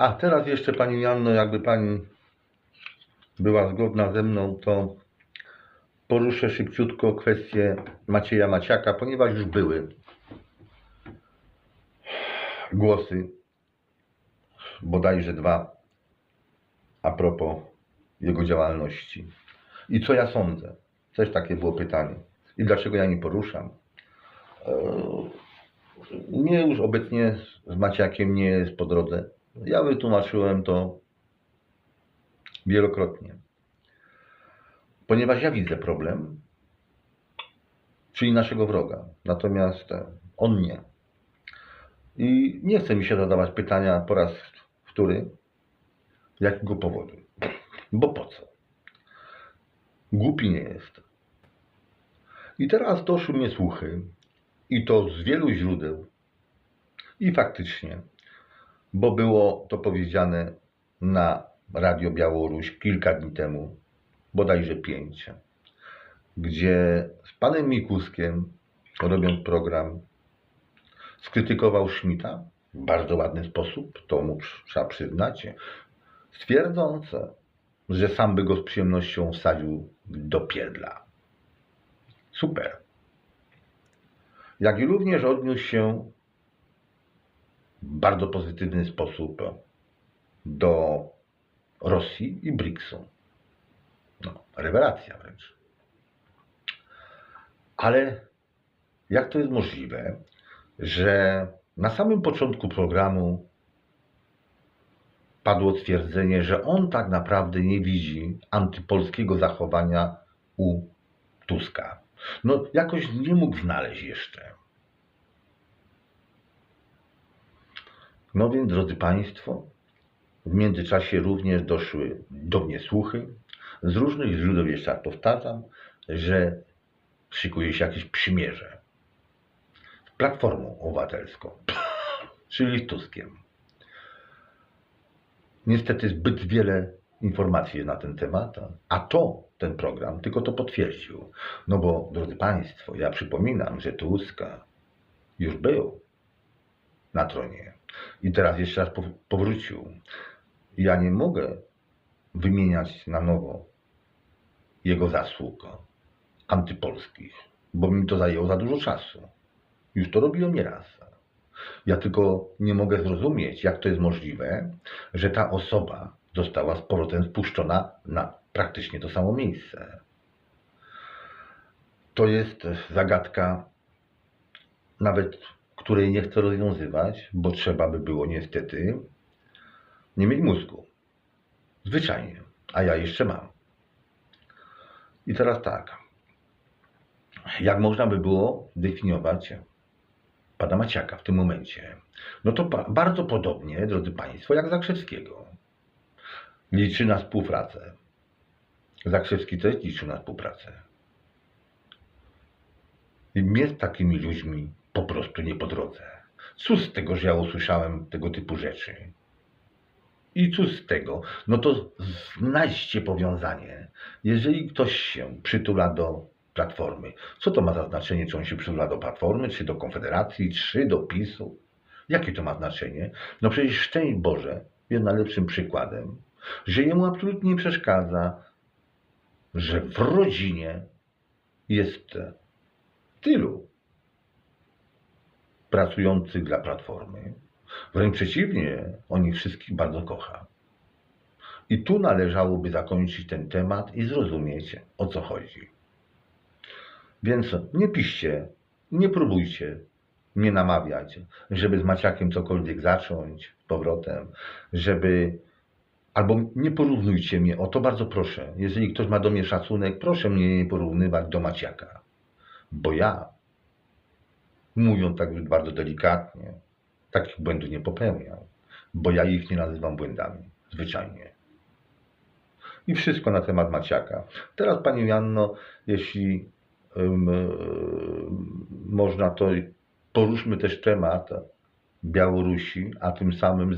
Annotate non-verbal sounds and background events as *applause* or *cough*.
A teraz jeszcze Pani Janno, jakby Pani była zgodna ze mną, to poruszę szybciutko kwestię Macieja Maciaka, ponieważ już były głosy, bodajże dwa, a propos jego działalności. I co ja sądzę? Też takie było pytanie. I dlaczego ja nie poruszam? Eee, Nie już obecnie z Maciakiem nie jest po drodze. Ja wytłumaczyłem to wielokrotnie. Ponieważ ja widzę problem, czyli naszego wroga. Natomiast on nie. I nie chce mi się zadawać pytania po raz wtóry, z jakiego powodu. Bo po co? Głupi nie jest. I teraz doszły mnie słuchy, i to z wielu źródeł. I faktycznie, bo było to powiedziane na Radio Białoruś kilka dni temu, bodajże pięć, gdzie z panem Mikuskiem, robiąc program, skrytykował Schmidta w bardzo ładny sposób, to mu trzeba przyznać, stwierdząc, że sam by go z przyjemnością wsadził do piedla. Super. Jak i również odniósł się bardzo pozytywny sposób do Rosji i BRICS-u. No, rewelacja wręcz. Ale jak to jest możliwe, że na samym początku programu padło stwierdzenie, że on tak naprawdę nie widzi antypolskiego zachowania u Tuska. No, jakoś nie mógł znaleźć jeszcze. No więc, drodzy Państwo, w międzyczasie również doszły do mnie słuchy z różnych źródeł, jeszcze raz powtarzam, że szykuje się jakieś przymierze z Platformą Obywatelską, *laughs* czyli Tuskiem. Niestety zbyt wiele informacji na ten temat, a to ten program tylko to potwierdził. No bo, drodzy Państwo, ja przypominam, że Tusk już był na tronie i teraz jeszcze raz pow- powrócił. Ja nie mogę wymieniać na nowo jego zasług antypolskich, bo mi to zajęło za dużo czasu. Już to robiłem nieraz. Ja tylko nie mogę zrozumieć, jak to jest możliwe, że ta osoba została z powrotem spuszczona na praktycznie to samo miejsce. To jest zagadka, nawet której nie chcę rozwiązywać, bo trzeba by było niestety nie mieć mózgu. Zwyczajnie. A ja jeszcze mam. I teraz tak. Jak można by było definiować pana Maciaka w tym momencie? No to ba- bardzo podobnie, drodzy Państwo, jak Zakrzewskiego. Liczy na współpracę. Zakrzewski też liczy na współpracę. I takimi ludźmi po prostu nie po drodze. Cóż z tego, że ja usłyszałem tego typu rzeczy? I cóż z tego? No to znajdźcie powiązanie. Jeżeli ktoś się przytula do Platformy, co to ma za znaczenie, czy on się przytula do Platformy, czy do Konfederacji, czy do PiSu? Jakie to ma znaczenie? No przecież szczęść Boże jest najlepszym przykładem, że jemu absolutnie nie przeszkadza, że w rodzinie jest tylu pracujących dla Platformy. Wręcz przeciwnie, on ich wszystkich bardzo kocha. I tu należałoby zakończyć ten temat i zrozumieć, o co chodzi. Więc nie piszcie, nie próbujcie mnie namawiać, żeby z Maciakiem cokolwiek zacząć z powrotem, żeby... Albo nie porównujcie mnie, o to bardzo proszę. Jeżeli ktoś ma do mnie szacunek, proszę mnie nie porównywać do Maciaka. Bo ja, mówiąc tak bardzo delikatnie, takich błędów nie popełniam, bo ja ich nie nazywam błędami, zwyczajnie. I wszystko na temat Maciaka. Teraz Pani Janno, jeśli ym, można, to poruszmy też temat Białorusi, a tym samym